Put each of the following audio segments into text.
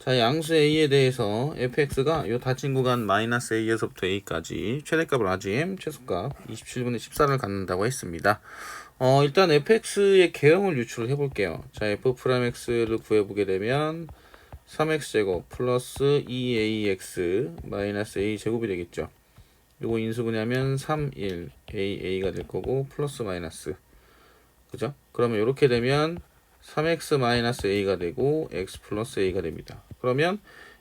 자, 양수 a에 대해서 fx가 요 닫힌 구간 마이너스 a에서부터 a까지 최대값을 아짐 최소값 27분의 14를 갖는다고 했습니다. 어, 일단 fx의 개형을 유출을 해볼게요. 자, f 프라임 x를 구해보게 되면 3x제곱 플러스 2ax 마이너스 a 제곱이 되겠죠. 요거 인수분해하면 3, 1, a, a가 될 거고 플러스 마이너스 그죠? 그러면 이렇게 되면 3x 마이너스 a가 되고 x 플러스 a가 됩니다. 그러면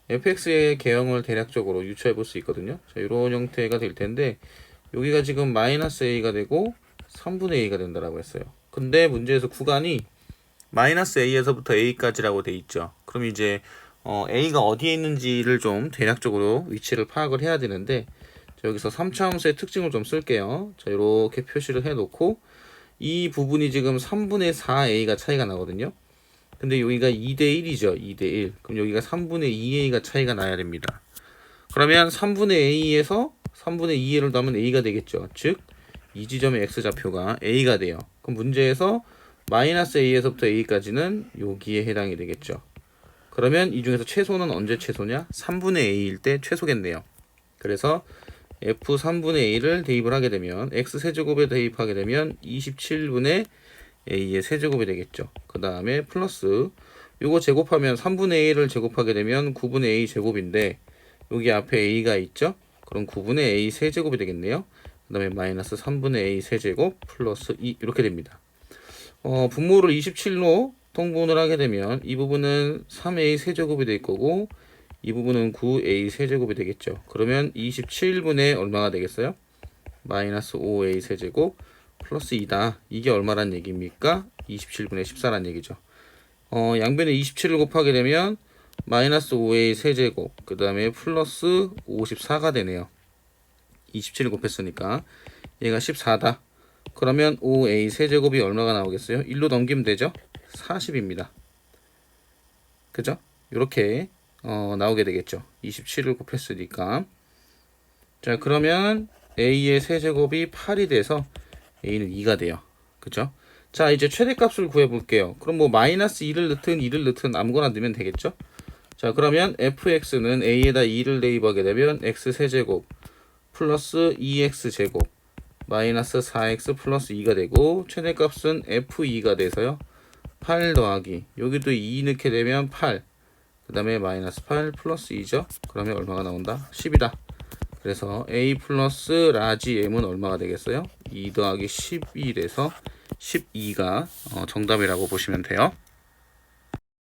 fx의 개형을 대략적으로 유추해 볼 수 있거든요. 자, 이런 형태가 될 텐데 여기가 지금 마이너스 a가 되고 3분의 a가 된다라고 했어요. 근데 문제에서 구간이 마이너스 a에서부터 a까지라고 돼 있죠. 그럼 이제 어, a가 어디에 있는지를 좀 대략적으로 위치를 파악을 해야 되는데 자, 여기서 3차함수의 특징을 좀 쓸게요. 자, 이렇게 표시를 해 놓고 이 부분이 지금 3분의 4a가 차이가 나거든요. 근데 여기가 2대 1이죠. 2대 1. 그럼 여기가 3분의 2a가 차이가 나야 됩니다. 그러면 3분의 a에서 3분의 2a를 더하면 a가 되겠죠. 즉, 이 지점의 x좌표가 a가 돼요. 그럼 문제에서 마이너스 a에서부터 a까지는 여기에 해당이 되겠죠. 그러면 이 중에서 최소는 언제 최소냐? 3분의 a일 때 최소겠네요. 그래서 f 3분의 a를 대입을 하게 되면 x 세제곱에 대입하게 되면 27분의 a의 세제곱이 되겠죠. 그 다음에 플러스 요거 제곱하면 3분의 a를 제곱하게 되면 9분의 a 제곱인데 여기 앞에 a가 있죠? 그럼 9분의 a 세제곱이 되겠네요. 그 다음에 마이너스 3분의 a 세제곱 플러스 2 이렇게 됩니다. 어, 분모를 27로 통분을 하게 되면 이 부분은 3a 세제곱이 될 거고 이 부분은 9a 세제곱이 되겠죠. 그러면 27분의 얼마가 되겠어요? 마이너스 5a 세제곱 플러스 2다. 이게 얼마란 얘기입니까? 27분의 14란 얘기죠. 어, 양변에 27을 곱하게 되면 마이너스 5a 세제곱 그 다음에 플러스 54가 되네요. 27을 곱했으니까 얘가 14다. 그러면 5a 세제곱이 얼마가 나오겠어요? 1로 넘기면 되죠? 40입니다. 그죠? 이렇게 어, 나오게 되겠죠. 27을 곱했으니까. 자, 그러면 a의 세제곱이 8이 돼서 a는 2가 돼요. 그죠? 자, 이제 최대값을 구해 볼게요. 그럼 뭐 마이너스 2를 넣든 2를 넣든 아무거나 넣으면 되겠죠? 자, 그러면 fx는 a에다 2를 대입하게 되면 x 세제곱 플러스 2x 제곱 마이너스 4x 플러스 2가 되고 최대값은 f2가 돼서요. 8 더하기 여기도 2 넣게 되면 8 그 다음에 마이너스 8 플러스 2죠? 그러면 얼마가 나온다? 10이다. 그래서 a 플러스 라지 m은 얼마가 되겠어요? 2 더하기 11에서 12가 어, 정답이라고 보시면 돼요